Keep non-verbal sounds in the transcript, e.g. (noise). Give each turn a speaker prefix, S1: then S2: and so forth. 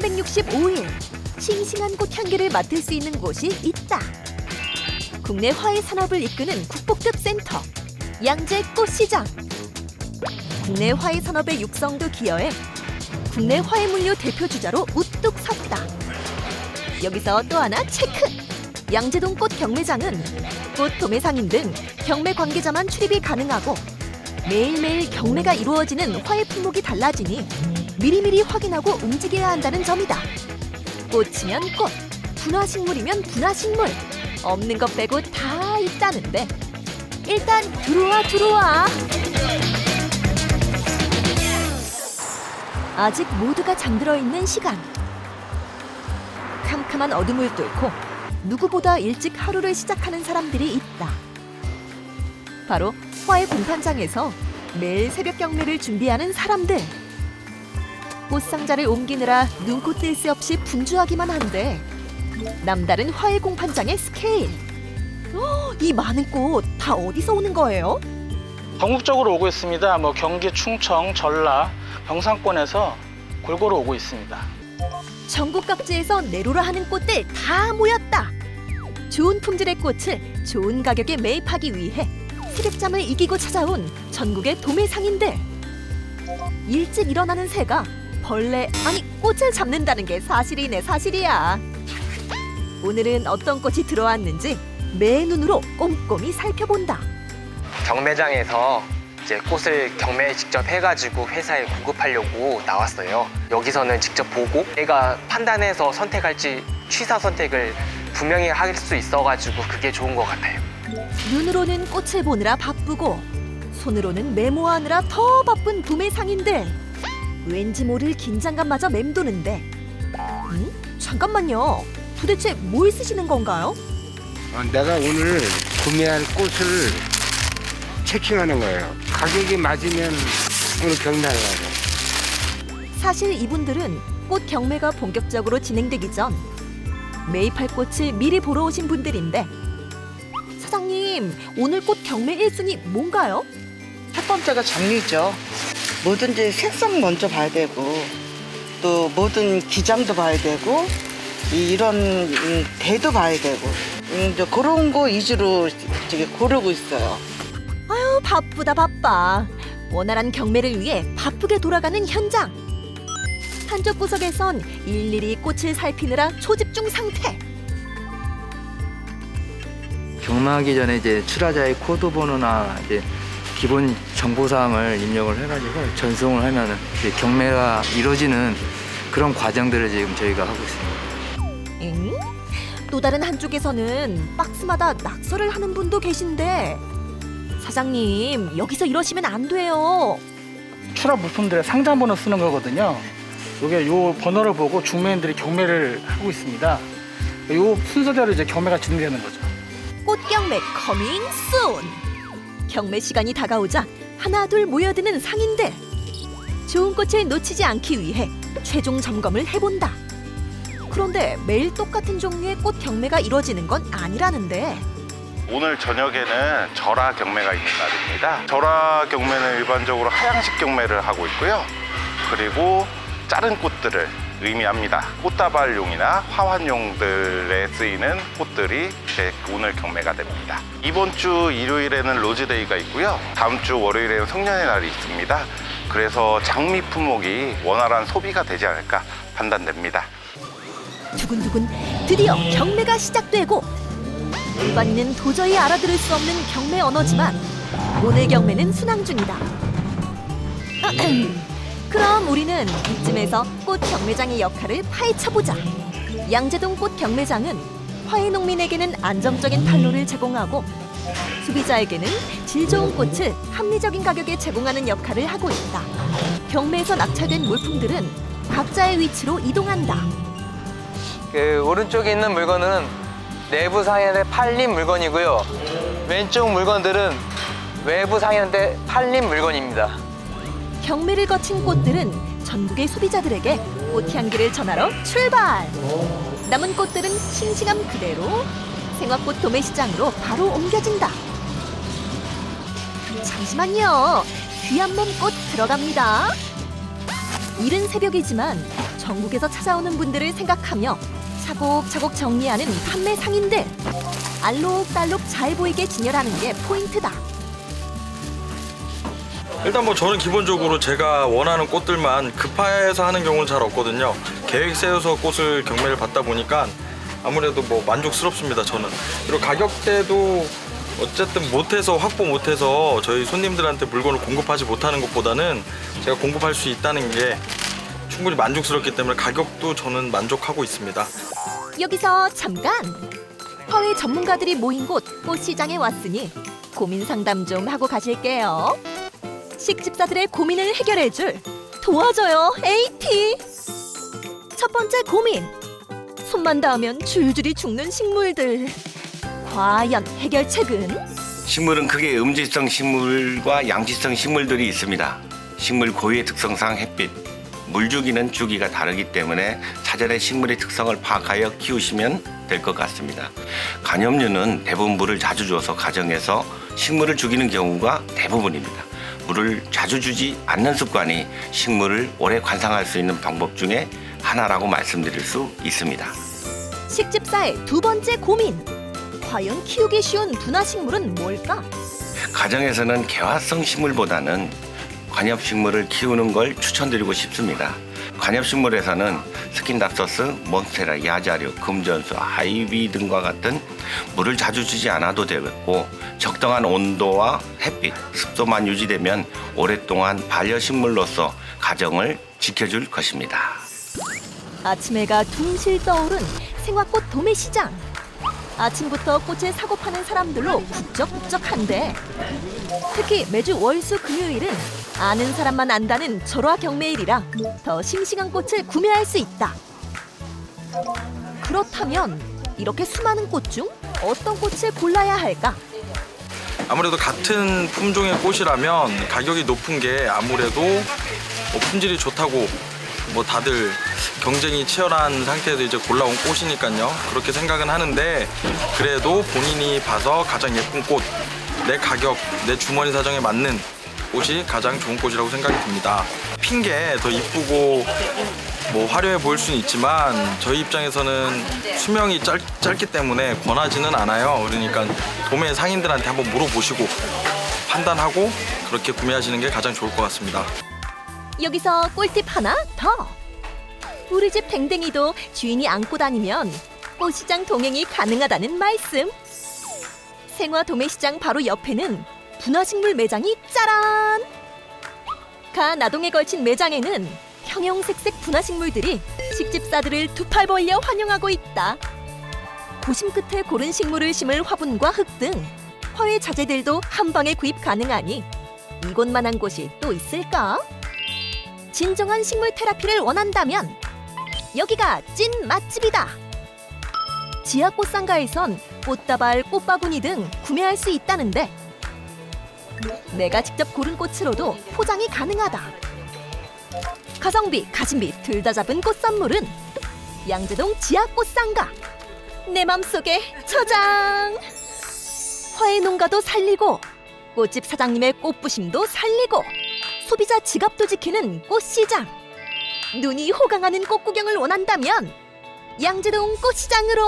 S1: 365일 싱싱한 꽃 향기를 맡을 수 있는 곳이 있다. 국내 화훼 산업을 이끄는 국복급 센터 양재 꽃시장. 국내 화훼 산업의 육성도 기여해 국내 화훼 물류 대표 주자로 우뚝 섰다. 여기서 또 하나 체크. 양재동 꽃 경매장은 꽃 도매상인 등 경매 관계자만 출입이 가능하고 매일매일 경매가 이루어지는 화훼 품목이 달라지니 미리미리 확인하고 움직여야 한다는 점이다. 꽃이면 꽃, 분화식물이면 분화식물. 없는 것 빼고 다 있다는데. 일단 들어와 들어와. 아직 모두가 잠들어 있는 시간. 캄캄한 어둠을 뚫고 누구보다 일찍 하루를 시작하는 사람들이 있다. 바로 화훼 공판장에서 매일 새벽 경매를 준비하는 사람들. 꽃상자를 옮기느라 눈코 뜰 새 없이 분주하기만 한데 남다른 화훼 공판장의 스케일. 어, 이 많은 꽃 다 어디서 오는 거예요?
S2: 전국적으로 오고 있습니다. 뭐 경기, 충청, 전라, 경상권에서 골고루 오고 있습니다.
S1: 전국 각지에서 내로라 하는 꽃들 다 모였다. 좋은 품질의 꽃을 좋은 가격에 매입하기 위해 새벽잠을 이기고 찾아온 전국의 도매 상인들. 일찍 일어나는 새가 벌레 아니 꽃을 잡는다는 게 사실이네 사실이야. 오늘은 어떤 꽃이 들어왔는지 매 눈으로 꼼꼼히 살펴본다.
S3: 경매장에서 이제 꽃을 경매 직접 해가지고 회사에 공급하려고 나왔어요. 여기서는 직접 보고 내가 판단해서 선택할지 취사 선택을 분명히 할 수 있어가지고 그게 좋은 것 같아요.
S1: 눈으로는 꽃을 보느라 바쁘고 손으로는 메모하느라 더 바쁜 도매 상인들. 왠지 모를 긴장감마저 맴도는데. 음? 잠깐만요. 도대체 뭘 쓰시는 건가요?
S4: 어, 내가 오늘 구매할 꽃을 체킹하는 거예요. 가격이 맞으면 오늘 경매하려고.
S1: 사실 이분들은 꽃 경매가 본격적으로 진행되기 전 매입할 꽃을 미리 보러 오신 분들인데 사장님 오늘 꽃 경매 1순위 뭔가요?
S5: 첫 번째가 장미죠. 뭐든지 색상 먼저 봐야 되고 또 모든 기장도 봐야 되고 이- 이런 음, 대도 봐야 되고 음, 이제 그런 거 위주로 되게 고르고 있어요.
S1: 아유 바쁘다 바빠. 원활한 경매를 위해 바쁘게 돌아가는 현장. 한쪽 구석에선 일일이 꽃을 살피느라 초집중 상태.
S6: 경매하기 전에 이제 출하자의 코드 번호나 이제 기본 정보 사항을 입력을 해가지고 전송을 하면은 경매가 이루어지는 그런 과정들을 지금 저희가 하고 있습니다.
S1: 엥? 또 다른 한쪽에서는 박스마다 낙서를 하는 분도 계신데 사장님 여기서 이러시면 안 돼요
S2: 출하 물품들의 상장 번호 쓰는 거거든요. 이게 요 번호를 보고 중매인들이 경매를 하고 있습니다. 요 순서대로 이제 경매가 진행되는 거죠.
S1: 꽃 경매 커밍 순 경매 시간이 다가오자 하나 둘 모여드는 상인들 좋은 꽃을 놓치지 않기 위해 최종 점검을 해본다 그런데 매일 똑같은 종류의 꽃 경매가 이루어지는 건 아니라는데
S7: 오늘 저녁에는 절화 경매가 있는 날입니다. 절화 경매는 일반적으로 하향식 경매를 하고 있고요. 그리고 자른 꽃들을 의미합니다. 꽃다발용이나 화환용들에 쓰이는 꽃들이 오늘 경매가 됩니다. 이번 주 일요일에는 로즈데이가 있고요. 다음 주 월요일에는 성년의 날이 있습니다. 그래서 장미 품목이 원활한 소비가 되지 않을까 판단됩니다.
S1: 두근두근 드디어 경매가 시작되고 일반인은 도저히 알아들을 수 없는 경매 언어지만 오늘 경매는 순항 중이다. (clears throat) 그럼 우리는 이쯤에서 꽃 경매장의 역할을 파헤쳐보자. 양재동 꽃 경매장은 화훼 농민에게는 안정적인 판로를 제공하고 소비자에게는 질 좋은 꽃을 합리적인 가격에 제공하는 역할을 하고 있다. 경매에서 낙찰된 물품들은 각자의 위치로 이동한다.
S3: 그 오른쪽에 있는 물건은 내부 상인한테 팔린 물건이고요. 왼쪽 물건들은 외부 상인한테 팔린 물건입니다.
S1: 경매를 거친 꽃들은 전국의 소비자들에게 꽃향기를 전하러 출발! 남은 꽃들은 싱싱함 그대로 생화꽃 도매시장으로 바로 옮겨진다. 잠시만요. 귀한 몸 꽃 들어갑니다. 이른 새벽이지만 전국에서 찾아오는 분들을 생각하며 차곡차곡 정리하는 판매 상인들. 알록달록 잘 보이게 진열하는 게 포인트다.
S8: 일단 뭐 저는 기본적으로 제가 원하는 꽃들만 급해서 하는 경우는 잘 없거든요. 계획 세워서 꽃을 경매를 받다 보니까 아무래도 뭐 만족스럽습니다. 저는 그리고 가격대도 어쨌든 못해서 확보 못해서 저희 손님들한테 물건을 공급하지 못하는 것보다는 제가 공급할 수 있다는 게 충분히 만족스럽기 때문에 가격도 저는 만족하고 있습니다.
S1: 여기서 잠깐! 화훼 전문가들이 모인 곳 꽃시장에 왔으니 고민 상담 좀 하고 가실게요. 식집사들의 고민을 해결해줄 도와줘요 AT! 첫 번째 고민! 손만 닿으면 줄줄이 죽는 식물들. 과연 해결책은?
S9: 식물은 크게 음지성 식물과 양지성 식물들이 있습니다. 식물 고유의 특성상 햇빛, 물 주기는 주기가 다르기 때문에 사전에 식물의 특성을 파악하여 키우시면 될 것 같습니다. 간염류는 대부분 물을 자주 줘서 가정에서 식물을 죽이는 경우가 대부분입니다. 물을 자주 주지 않는 습관이 식물을 오래 관상할 수 있는 방법 중에 하나라고 말씀드릴 수 있습니다.
S1: 식집사의 두 번째 고민! 과연 키우기 쉬운 분화식물은 뭘까?
S9: 가정에서는 개화성 식물보다는 관엽식물을 키우는 걸 추천드리고 싶습니다. 관엽식물에서는 스킨답서스, 몬스테라, 야자류, 금전수, 하이비 등과 같은 물을 자주 주지 않아도 되겠고 적당한 온도와 햇빛, 습도만 유지되면 오랫동안 반려식물로서 가정을 지켜줄 것입니다.
S1: 아침 해가 둥실 떠오른 생화꽃 도매시장. 아침부터 꽃을 사고 파는 사람들로 북적북적한데 특히 매주 월수 금요일은 아는 사람만 안다는 절화 경매일이라 더 싱싱한 꽃을 구매할 수 있다. 그렇다면 이렇게 수많은 꽃 중 어떤 꽃을 골라야 할까?
S8: 아무래도 같은 품종의 꽃이라면 가격이 높은 게 아무래도 뭐 품질이 좋다고 뭐 다들 경쟁이 치열한 상태에서 이제 골라온 꽃이니까요. 그렇게 생각은 하는데 그래도 본인이 봐서 가장 예쁜 꽃, 내 가격, 내 주머니 사정에 맞는 꽃이 가장 좋은 꽃이라고 생각이 듭니다. 핀게더 이쁘고 뭐 화려해 보일 수는 있지만 저희 입장에서는 수명이 짧, 짧기 때문에 권하지는 않아요. 그러니까 도매 상인들한테 한번 물어보시고 판단하고 그렇게 구매하시는 게 가장 좋을 것 같습니다.
S1: 여기서 꿀팁 하나 더. 우리 집 댕댕이도 주인이 안고 다니면 꽃시장 동행이 가능하다는 말씀. 생화 도매시장 바로 옆에는 분화식물 매장이 짜란. 가 나동에 걸친 매장에는 형형색색 분화식물들이 식집사들을 두 팔 벌려 환영하고 있다. 고심 끝에 고른 식물을 심을 화분과 흙 등 화훼 자재들도 한 방에 구입 가능하니 이곳만한 곳이 또 있을까? 진정한 식물 테라피를 원한다면 여기가 찐 맛집이다. 지하 꽃상가에선 꽃다발, 꽃바구니 등 구매할 수 있다는데 내가 직접 고른 꽃으로도 포장이 가능하다. 가성비, 가심비 둘 다 잡은 꽃 선물은 양재동 지하 꽃상가. 내 맘속에 저장. 화훼 농가도 살리고 꽃집 사장님의 꽃부심도 살리고 소비자 지갑도 지키는 꽃시장. 눈이 호강하는 꽃 구경을 원한다면 양재동 꽃시장으로